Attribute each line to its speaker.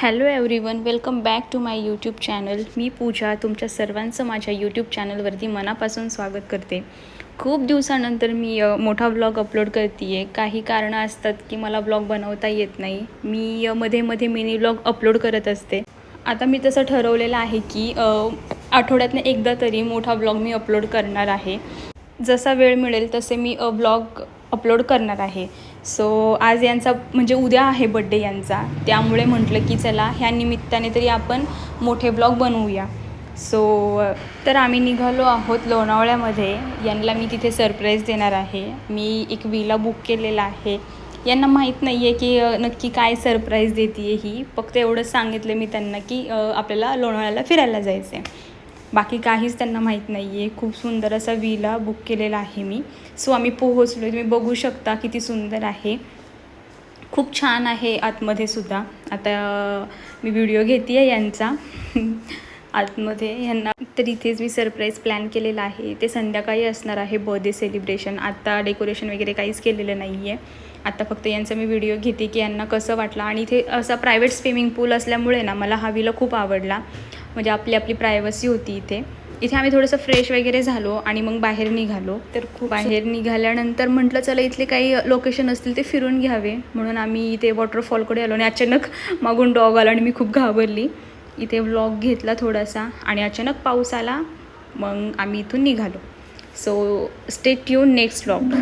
Speaker 1: Hello everyone welcome back to my YouTube channel मी पूजा तुमच्या सर्वांचं माझ्या यूट्यूब चॅनलवरती मनापासून स्वागत करते. खूप दिवसानंतर मी मोठा व्लॉग अपलोड करते आहे काही कारणं असतात की मला ब्लॉग बनवता येत नाही. मी मध्ये मध्ये मिनी ब्लॉग अपलोड करत असते. आता मी तसं ठरवलेलं आहे की आठवड्यातनं एकदा तरी मोठा ब्लॉग मी अपलोड करणार आहे. जसा वेळ मिळेल तसे मी ब्लॉग अपलोड करणार आहे. सो आज यांचा म्हणजे उद्या आहे बड्डे यांचा. त्यामुळे म्हटलं की चला ह्या निमित्ताने तरी आपण मोठे ब्लॉग बनवूया. सो तर आम्ही निघालो आहोत लोणावळ्यामध्ये. यांना मी तिथे सरप्राईज देणार आहे. मी एक विला बुक केलेला आहे. यांना माहीत नाही आहे की नक्की काय सरप्राईज देते ही. फक्त एवढंच सांगितलं मी त्यांना की आपल्याला लोणावळ्याला फिरायला जायचं आहे बाकी काहीच त्यांना माहीत नाही आहे खूप सुंदर असा विला बुक केलेला आहे मी. सो आम्ही पोहोचलो तुम्ही बघू शकता किती सुंदर आहे. खूप छान आहे आतमध्ये सुद्धा. आता मी व्हिडिओ घेते आहे यांचा. आतमध्ये यांना तर इथेच मी सरप्राईज प्लॅन केलेला आहे. ते संध्याकाळी असणार आहे बर्थडे सेलिब्रेशन आत्ता डेकोरेशन वगैरे काहीच केलेलं नाही आहे आता फक्त यांचा मी व्हिडिओ घेते की यांना कसं वाटलं. आणि इथे असा प्रायव्हेट स्विमिंग पूल असल्यामुळे ना मला हा विला खूप आवडला. म्हणजे आपली आपली प्रायव्हसी होती इथे. इथे आम्ही थोडंसं फ्रेश वगैरे झालो आणि मग बाहेर निघालो. तर खूप बाहेर निघाल्यानंतर म्हटलं चला इथले काही लोकेशन असतील ते फिरून घ्यावे. म्हणून आम्ही इथे वॉटरफॉलकडे आलो आणि अचानक मागून डॉग आला आणि मी खूप घाबरली. इथे व्लॉग घेतला थोडासा आणि अचानक पाऊस आला. मग आम्ही इथून निघालो. So stay tune next vlog